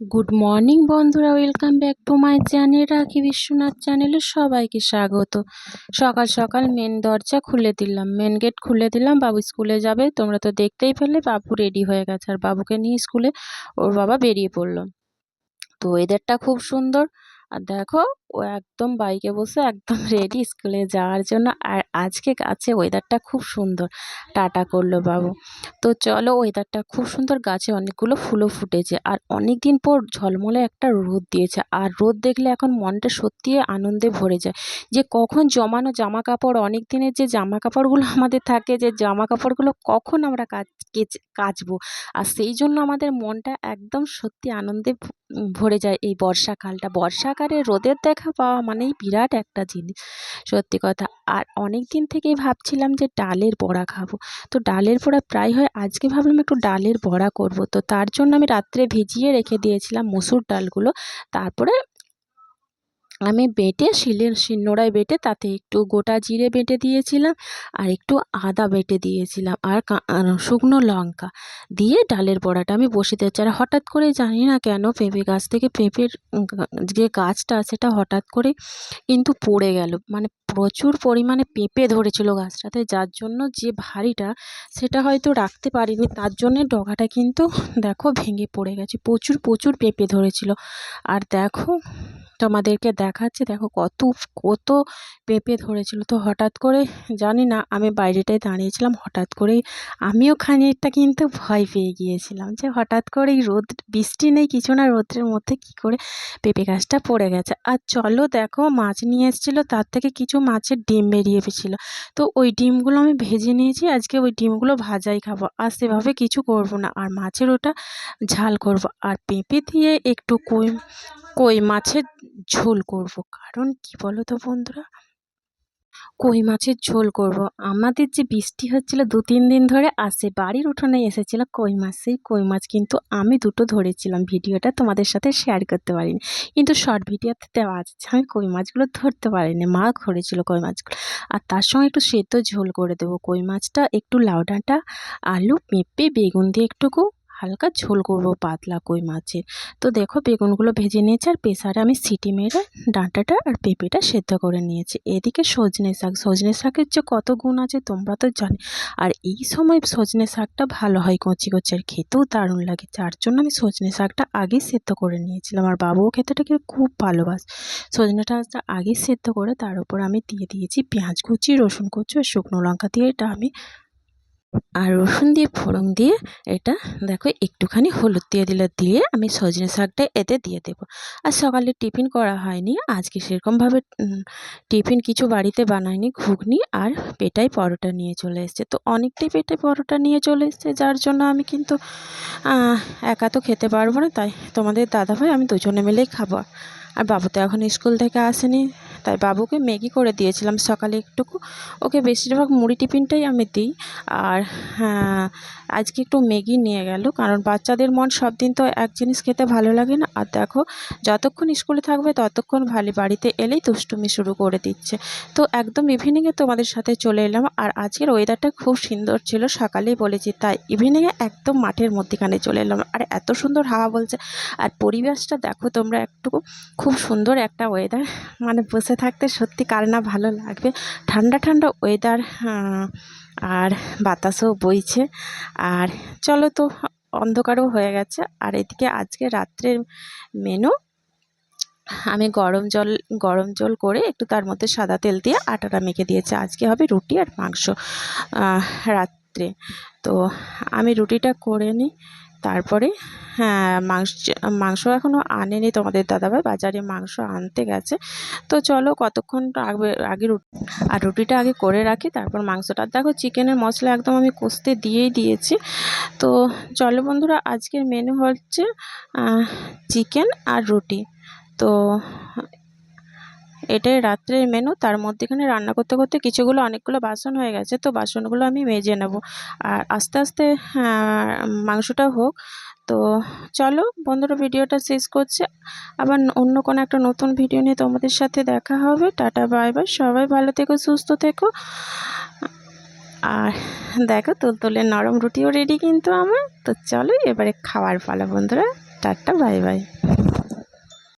Good morning বন্ধুরা welcome back to my channel Rakhi Biswanath চ্যানেলে সবাইকে স্বাগত। সকাল সকাল মেন দরজা খুলে দিলাম মেন গেট খুলে দিলাম, বাবু স্কুলে যাবে, তোমরা তো দেখতেই পেলে বাবু রেডি হয়ে গেছে, আর বাবুকে নিয়ে স্কুলে ওর বাবা বেরিয়ে পড়ল। তো ওয়েদারটা খুব সুন্দর আর দেখো, ও একদম বাইকে বসে একদম রেডি স্কুলে যাওয়ার জন্য। আর আজকে গাছে ওয়েদারটা খুব সুন্দর। টাটা করল বাবু। তো চলো ওয়েদারটা খুব সুন্দর। গাছে অনেকগুলো ফুলও ফুটেছে। আর অনেক দিন পর ঝলমলে একটা রোদ দিয়েছে। আর রোদ দেখলে এখন মনটা সত্যি আনন্দে ভরে যায়। যে কখন জমানো জামা কাপড় অনেক দিনের যে জামা কাপড়গুলো আমাদের থাকে, যে জামা কাপড়গুলো কখন আমরা কাচ কাচবো। আর সেই জন্য আমাদের মনটা একদম সত্যি আনন্দে ভরে যায় এই বর্ষাকালটা। বর্ষাকালে রোদের দেখা পাওয়া মানেই বিরাট একটা জিনিস, সত্যি কথা। আর অনেক দিন থেকেই ভাবছিলাম যে ডালের বড়া খাব। তো ডালের বড়া প্রায় হয়, আজকে ভাবলাম একটু ডালের বড়া করব। তো তার জন্য আমি রাত্রে ভিজিয়ে রেখে দিয়েছিলাম মসুর ডালগুলো। তারপরে আমি বেটে শিলের শিলনোড়ায় বেটে তাতে একটু গোটা জিরে বেটে দিয়েছিলাম আর একটু আদা বেটে দিয়েছিলাম আর শুকনো লঙ্কা দিয়ে ডালের বড়াটা আমি বসিয়ে দিয়েছি। আর হঠাৎ করে জানি না কেন পেঁপে গাছ থেকে পেঁপের যে গাছটা সেটা হঠাৎ করে কিন্তু পড়ে গেল। মানে প্রচুর পরিমাণে পেঁপে ধরেছিল গাছটাতে যার জন্য যে ভারীটা সেটা হয়তো রাখতে পারিনি। তার জন্যে ডগাটা কিন্তু দেখো ভেঙে পড়ে গেছে। প্রচুর প্রচুর পেঁপে ধরেছিল। আর দেখো তোমাদেরকে দেখাচ্ছি, দেখো কত কত পেঁপে ধরেছিল। তো হঠাৎ করে, জানি না, আমি বাইরেটায় দাঁড়িয়েছিলাম, হঠাৎ করেই আমিও খানিকটা কিন্তু ভয় পেয়ে গিয়েছিলাম যে হঠাৎ করেই রোদ, বৃষ্টি নেই কিছু না রোদ্রের মধ্যে কি করে পেঁপে গাছটা পড়ে গেছে। আর চলো দেখো, মাছ নিয়ে এসেছিল, তার থেকে কিছু মাছের ডিম বেরিয়ে পেয়েছিলো তো ওই ডিমগুলো আমি ভেজে নিয়েছি, আজকে ওই ডিমগুলো ভাজাই খাব। আর সেভাবে কিছু করব না, আর মাছের ওটা ঝাল করব। আর পেঁপে দিয়ে একটু কই কই মাছের ঝোল করব। কারণ কি বলো তো বন্ধুরা? কই মাছের ঝোল করব। আমাদের যে বৃষ্টি হচ্ছিল দু, তিন দিন ধরে আসে বাড়ির উঠোনে এসেছিল কই মাছ, সেই কই মাছ কিন্তু আমি দুটো ধরেছিলাম। ভিডিওটা তোমাদের সাথে শেয়ার করতে পারিনি। কিন্তু শর্ট ভিডিওতে দেওয়া আছে আমি কই মাছগুলো ধরতে পারিনি। মা ধরেছিল কই মাছগুলো। আর তার সঙ্গে একটু সেদ্ধ ঝোল করে দেবো। কই মাছটা একটু লাউ ডাঁটা, আলু, পেঁপে, বেগুন দিয়ে একটুকু হালকা ঝোল করব পাতলা কই মাছের। তো দেখো বেগুনগুলো ভেজে নিয়েছি আর প্রেসারে আমি সিটি মেরে ডাঁটাটা আর পেঁপেটা সেদ্ধ করে নিয়েছি। এদিকে সজনে শাক, সজনে শাকের যে কত গুণ আছে তোমরা তো জানি। আর এই সময় সজনে শাকটা ভালো হয় কচি কচি আর খেতেও দারুণ লাগে। যার জন্য আমি সজনে শাকটা আগেই সেদ্ধ করে নিয়েছিলাম। আর বাবুও খেতেটাকে খুব ভালোবাস। সজনেটা আগেই সেদ্ধ করে তার উপর আমি দিয়ে দিয়েছি পেঁয়াজ কুচি, রসুন কুচি আর শুকনো লঙ্কা দিয়ে এটা আমি আর রসুন দিয়ে ফোড়ন দিয়ে এটা দেখো একটুখানি হলুদ দিয়ে দিলে, দিয়ে আমি সজনে শাকটা এতে দিয়ে দেব। আর সকালে টিফিন করা হয়নি, আজকে সেরকমভাবে টিফিন কিছু বাড়িতে বানায়নি ঘুগনি আর পেটাই পরোটা নিয়ে চলে এসছে। তো অনেকটাই পেটাই পরোটা নিয়ে চলে এসছে, যার জন্য আমি কিন্তু একা তো খেতে পারব না, তাই তোমাদের দাদাভাই আমি দুজনে মিলেই খাব। আর বাবু তো এখন স্কুল থেকে আসেনি তাই বাবুকে ম্যাগি করে দিয়েছিলাম সকালে একটুকু। ওকে বেশিরভাগ মুড়ি টিফিনটাই আমি দিই। আর হ্যাঁ আজকে একটু ম্যাগি নিয়ে গেল, কারণ বাচ্চাদের মন সব দিন তো এক জিনিস খেতে ভালো লাগে না। আর দেখো, যতক্ষণ স্কুলে থাকবে ততক্ষণ ভালো বাড়িতে এলেই দুষ্টুমি শুরু করে দিচ্ছে। তো একদম ইভিনিংয়ে তোমাদের সাথে চলে এলাম। আর আজকের ওয়েদারটা খুব সুন্দর ছিল, সকালেই বলেছি তাই ইভিনিংয়ে একদম মাঠের মধ্যেখানে চলে এলাম। আর এত সুন্দর হাওয়া বলছে। আর পরিবেশটা দেখো তোমরা একটু খুব সুন্দর একটা ওয়েদার মানে বসে থাকতে সত্যি কার না ভালো লাগবে। ঠান্ডা ঠান্ডা ওয়েদার আর বাতাসও বইছে। আর চলো তো, অন্ধকারও হয়ে গেছে। আর এদিকে আজকে রাত্রের মেনু আমি গরম জল গরম জল করে একটু তার মধ্যে সাদা তেল দিয়ে আটাটা মেখে দিয়েছি। আজকে হবে রুটি আর মাংস রাত্রে। তো আমি রুটিটা করে নিই। তারপরে হ্যাঁ মাংস মাংস এখনও আনেনি তোমাদের দাদাভাই, বাজারে মাংস আনতে গেছে। তো চলো কতক্ষণ আগে আগে আর রুটিটা আগে করে রাখি, তারপর মাংসটা। দেখো চিকেনের মশলা একদম আমি কষতে দিয়েই দিয়েছি। তো চলো বন্ধুরা, আজকের মেনু হচ্ছে চিকেন আর রুটি। তো এটাই রাত্রের মেনু তার মধ্যেখানে রান্না করতে করতে কিছুগুলো অনেকগুলো বাসন হয়ে গেছে, তো বাসনগুলো আমি মেজে নেব। আর আস্তে আস্তে মাংসটা হোক, তো চলো বন্ধুরা ভিডিওটা শেষ করছে। আবার অন্য কোনো একটা নতুন ভিডিও নিয়ে তোমাদের সাথে দেখা হবে। টাটা, বাই বাই, সবাই ভালো থেকো, সুস্থ থেকো। আর দেখো তুলতুলের নরম রুটিও রেডি কিন্তু আমার, তো চলো এবারে খাওয়ার পালা বন্ধুরা। Tata, bye bye.